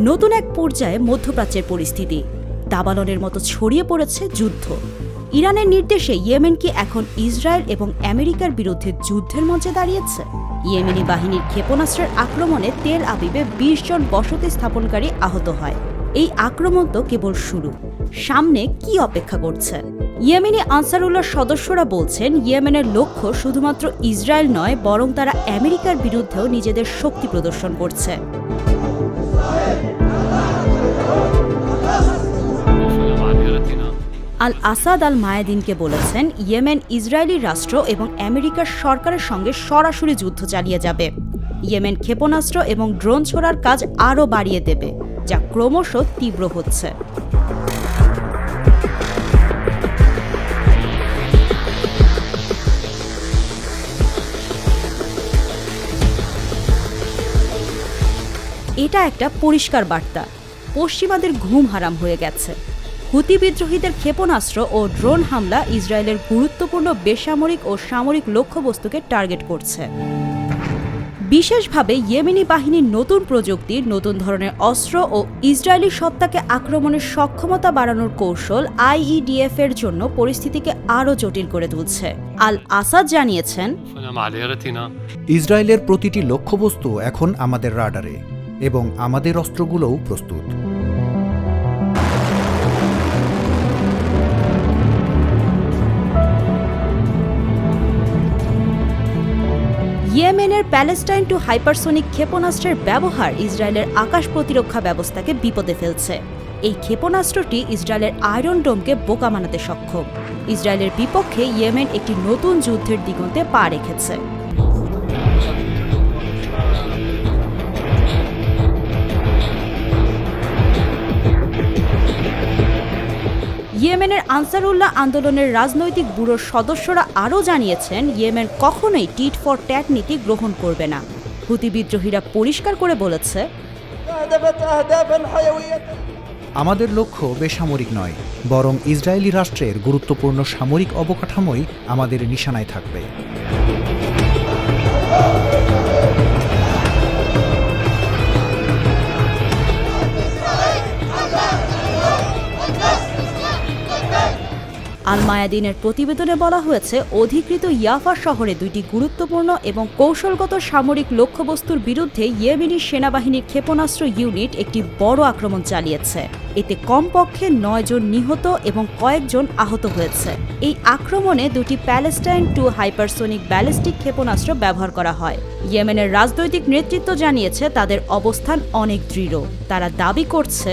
নতুন এক পর্যায়ে মধ্যপ্রাচ্যের পরিস্থিতি। দাবালনের মতো ছড়িয়ে পড়েছে যুদ্ধ। ইরানের নির্দেশে ইয়েমেন কি এখন ইসরায়েল এবং আমেরিকার বিরুদ্ধে যুদ্ধের মঞ্চে দাঁড়িয়েছে? ইয়েমেনি বাহিনীর ক্ষেপণাস্ত্রের আক্রমণে তেল আবিবে বিশ জন বসতি স্থাপনকারী আহত হয়। এই আক্রমণ তো কেবল শুরু। সামনে কি অপেক্ষা করছে? ইয়েমেনি আনসারুল্লার সদস্যরা বলছেন, ইয়েমেনের লক্ষ্য শুধুমাত্র ইসরায়েল নয়, বরং তারা আমেরিকার বিরুদ্ধেও নিজেদের শক্তি প্রদর্শন করছে। আল আসাদ আল মায়াদিনকে বলেছেন, ইয়েমেন ইসরায়েলি রাষ্ট্র এবং আমেরিকার সরকারের সঙ্গে সরাসরি যুদ্ধ চালিয়ে যাবে। ইয়েমেন ক্ষেপণাস্ত্র এবং ড্রোন ছোড়ার কাজ আরও বাড়িয়ে দেবে, যা ক্রমশ তীব্র হচ্ছে। এটা একটা পরিষ্কার বার্তা। পশ্চিমাদের ঘুম হারাম হয়ে গেছে। হুতি বিদ্রোহীদের ক্ষেপণাস্ত্র ও ড্রোন হামলা ইসরায়েলের গুরুত্বপূর্ণ বেসামরিক ও সামরিক লক্ষ্যবস্তুকে টার্গেট করছে। বিশেষভাবে ইয়েমেনি বাহিনীর নতুন প্রযুক্তির নতুন ধরনের অস্ত্র ও ইসরায়েলি সত্তাকে আক্রমণের সক্ষমতা বাড়ানোর কৌশল আইইডিএফ এর জন্য পরিস্থিতিকে আরও জটিল করে তুলছে। আল আসাদ জানিয়েছেন ইসরায়েলের প্রতিটি লক্ষ্যবস্তু এখন আমাদের রাডারে। এবং আমাদের অস্ত্রগুলোও প্রস্তুত। ইয়েমেনের প্যালেস্টাইন টু হাইপারসোনিক ক্ষেপণাস্ত্রের ব্যবহার ইসরায়েলের আকাশ প্রতিরক্ষা ব্যবস্থাকে বিপদে ফেলছে। এই ক্ষেপণাস্ত্রটি ইসরায়েলের আয়রন ডোমকে বোকা বানাতে সক্ষম। ইসরায়েলের বিপক্ষে ইয়েমেন একটি নতুন যুদ্ধের দিগন্তে পা রেখেছে। ইয়েমেনের আনসারুল্লাহ আন্দোলনের রাজনৈতিক ব্যুরোর সদস্যরা আরও জানিয়েছেন, ইয়েমেন কখনোই টিট ফর ট্যাট নীতি গ্রহণ করবে না। হুতি বিদ্রোহীরা পরিষ্কার করে বলেছে, আমাদের লক্ষ্য বেসামরিক নয়, বরং ইসরায়েলি রাষ্ট্রের গুরুত্বপূর্ণ সামরিক অবকাঠামোই আমাদের নিশানায় থাকবে। আল মায়াদিনের প্রতিবেদনে বলা হয়েছে, অধিকৃত ইয়াফা শহরে দুইটি গুরুত্বপূর্ণ এবং কৌশলগত সামরিক লক্ষ্যবস্তুর বিরুদ্ধে ইয়েমেনি সেনাবাহিনীর ক্ষেপণাস্ত্র ইউনিট একটি বড় আক্রমণ চালিয়েছে। এতে কমপক্ষে নয় জন নিহত এবং কয়েকজন আহত হয়েছে। এই আক্রমণে দুটি প্যালেস্টাইন, টু হাইপারসোনিক ব্যালিস্টিক ক্ষেপণাস্ত্র ব্যবহার করা হয়। ইয়েমেনের রাজনৈতিক নেতৃত্ব জানিয়েছে, তাদের অবস্থান অনেক দৃঢ়। তারা দাবি করছে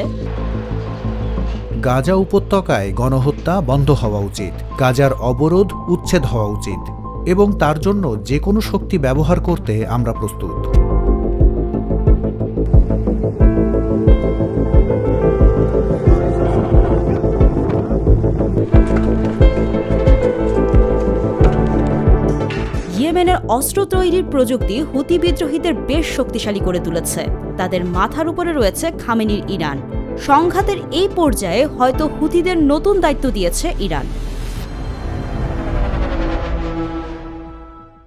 গাজা উপত্যকায় গণহত্যা বন্ধ হওয়া উচিত, গাজার অবরোধ উচ্ছেদ হওয়া উচিত এবং তার জন্য যে কোনো শক্তি ব্যবহার করতে আমরা প্রস্তুত। ইয়েমেনের অস্ত্র তৈরির প্রযুক্তি হুতি বিদ্রোহীদের বেশ শক্তিশালী করে তুলেছে। তাদের মাথার উপরে রয়েছে খামেনির ইরান। সংঘাতের এই পর্যায়ে হয়তো হুতিদের নতুন দায়িত্ব দিয়েছে ইরান।